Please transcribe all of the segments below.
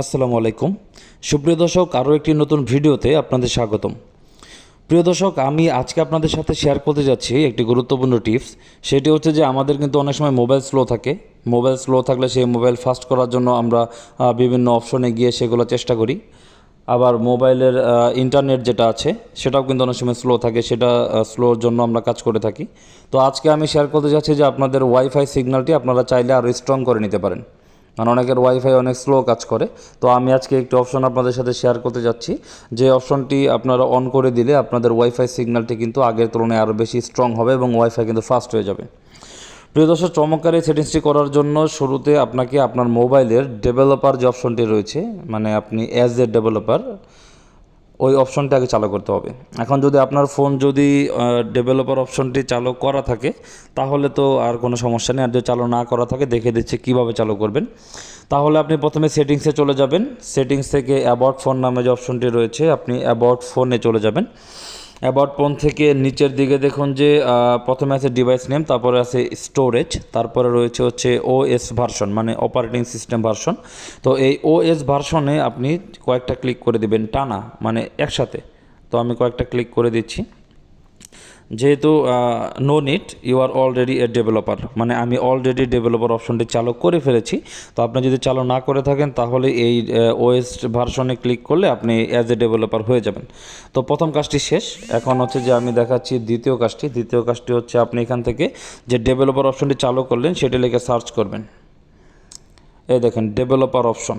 আসসালামু আলাইকুম। সুপ্রিয় দর্শক, আরও একটি নতুন ভিডিওতে আপনাদের স্বাগতম। প্রিয় দর্শক, আমি আজকে আপনাদের সাথে শেয়ার করতে যাচ্ছি একটি গুরুত্বপূর্ণ টিপস। সেটি হচ্ছে যে আমাদের কিন্তু অনেক সময় মোবাইল স্লো থাকে। মোবাইল স্লো থাকলে সেই মোবাইল ফাস্ট করার জন্য আমরা বিভিন্ন অপশনে গিয়ে সেগুলো চেষ্টা করি। আবার মোবাইলের ইন্টারনেট যেটা আছে, সেটাও কিন্তু অনেক সময় স্লো থাকে। সেটা স্লোর জন্য আমরা কাজ করে থাকি। তো আজকে আমি শেয়ার করতে যাচ্ছি যে আপনাদের ওয়াইফাই সিগন্যালটি আপনারা চাইলে আরও স্ট্রং করে নিতে পারেন। কারণ অনেকের ওয়াইফাই অনেক স্লো কাজ করে। তো আমি আজকে একটি অপশন আপনাদের সাথে শেয়ার করতে যাচ্ছি। যে অপশনটি আপনারা অন করে দিলে আপনাদের ওয়াইফাই সিগন্যালটি কিন্তু আগের তুলনায় আরও বেশি স্ট্রং হবে এবং ওয়াইফাই কিন্তু ফাস্ট হয়ে যাবে। প্রিয় দর্শক, চমৎকার এই সেটিংসটি করার জন্য শুরুতে আপনাকে আপনার মোবাইলের ডেভেলপার যে অপশনটি রয়েছে মানে আপনি অ্যাজ এ ডেভেলপার ওই অপশনটি আগে চালু করতে হবে। এখন যদি আপনার ফোন যদি ডেভেলপার অপশনটি চালু করা থাকে, তাহলে তো আর কোনো সমস্যা নেই। আর যদি চালু না করা থাকে, দেখে দিচ্ছে কীভাবে চালু করবেন। তাহলে আপনি প্রথমে সেটিংসে চলে যাবেন। সেটিংস থেকে অ্যাবাউট ফোন নামে যে অপশনটি রয়েছে, আপনি অ্যাবাউট ফোনে চলে যাবেন। অ্যাবাউট ফোন থেকে নিচের দিকে দেখুন যে প্রথমে আছে ডিভাইস নেম তারপরে আছে স্টোরেজ তারপরে রয়েছে হচ্ছে ওএস ভার্সন মানে অপারেটিং সিস্টেম ভার্সন তো এই ওএস ভার্সনে আপনি কয়েকটা ক্লিক করে দিবেন, টানা মানে একসাথে। তো আমি কয়েকটা ক্লিক করে দিচ্ছি। যেহেতু no need you are already a developer মানে আমি অলরেডি ডেভেলপার অপশনটি চালু করে ফেলেছি। তো আপনি যদি চালু না করে থাকেন, তাহলে এই ওএস ভার্সনে ক্লিক করলে আপনি অ্যাজ এ ডেভেলপার হয়ে যাবেন। তো প্রথম কাজটি শেষ। এখন হচ্ছে যে আমি দেখাচ্ছি দ্বিতীয় কাজটি। দ্বিতীয় কাজটি হচ্ছে আপনি এখান থেকে যে ডেভেলপার অপশনটি চালু করলেন, সেটি লিখে সার্চ করবেন। এই দেখেন ডেভেলপার অপশন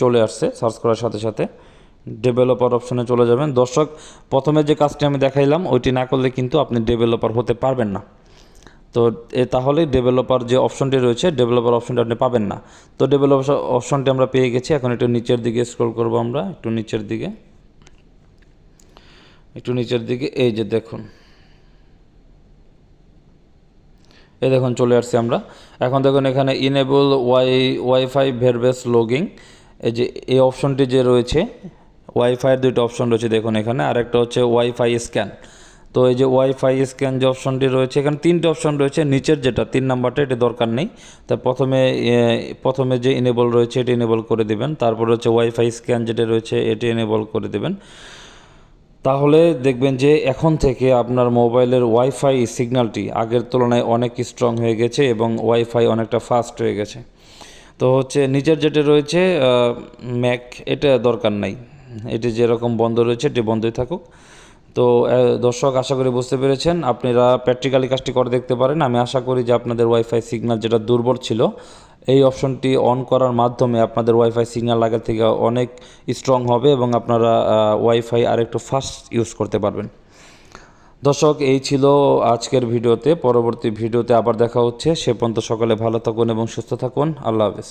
চলে আসছে সার্চ করার সাথে সাথে। ডেভেলপার অপশনে চলে যাবেন। দর্শক, প্রথমে যে কাজটি আমি দেখাইলাম, ওইটি না করলে কিন্তু আপনি ডেভেলপার হতে পারবেন না। তো এ তাহলে ডেভেলপার যে অপশনটি রয়েছে ডেভেলপার অপশনটি আপনি পাবেন না। তো ডেভেলপার অপশনটি আমরা পেয়ে গেছি। এখন একটু নিচের দিকে স্ক্রল করব আমরা। একটু নিচের দিকে। একটু নিচের দিকে। এই যে দেখুন। এই দেখুন, চলে আসছি আমরা। এখন দেখুন, এখানে enable wi wifi verbose logging এই যে, এই অপশনটি যে রয়েছে ওয়াইফাইয়ের দুটো অপশন রয়েছে দেখুন এখানে। আরেকটা হচ্ছে ওয়াইফাই স্ক্যান তো এই যে ওয়াইফাই স্ক্যান যে অপশনটি রয়েছে, এখানে তিনটে অপশন রয়েছে। নিচের যেটা, তিন নাম্বারটা, এটা দরকার নেই। তা প্রথমে প্রথমে যে ইনেবল রয়েছে, এটি ইনেবল করে দিবেন। তারপরে হচ্ছে ওয়াইফাই স্ক্যান যেটা রয়েছে, এটি ইনেবল করে দিবেন। তাহলে দেখবেন যে এখন থেকে আপনার মোবাইলের ওয়াইফাই সিগন্যালটি আগের তুলনায় অনেক স্ট্রং হয়ে গেছে এবং ওয়াইফাই অনেকটা ফাস্ট হয়ে গেছে। তো হচ্ছে নিচের যেটা রয়েছে ম্যাক এটা দরকার নাই। এটি যেরকম বন্ধ রয়েছে, এটি বন্ধই থাকুক। তো দর্শক, আশা করি বুঝতে পেরেছেন। আপনারা প্র্যাকটিক্যালি কাজটি করে দেখতে পারেন। আমি আশা করি যে আপনাদের ওয়াইফাই সিগন্যাল যেটা দুর্বল ছিল, এই অপশনটি অন করার মাধ্যমে আপনাদের ওয়াইফাই সিগন্যাল আগের থেকে অনেক স্ট্রং হবে এবং আপনারা ওয়াইফাই আরেকটু ফাস্ট ইউজ করতে পারবেন। দর্শক, এই ছিল আজকের ভিডিওতে। পরবর্তী ভিডিওতে আবার দেখা হচ্ছে। সে পর্যন্ত সকালে ভালো থাকুন এবং সুস্থ থাকুন। আল্লাহ হাফেজ।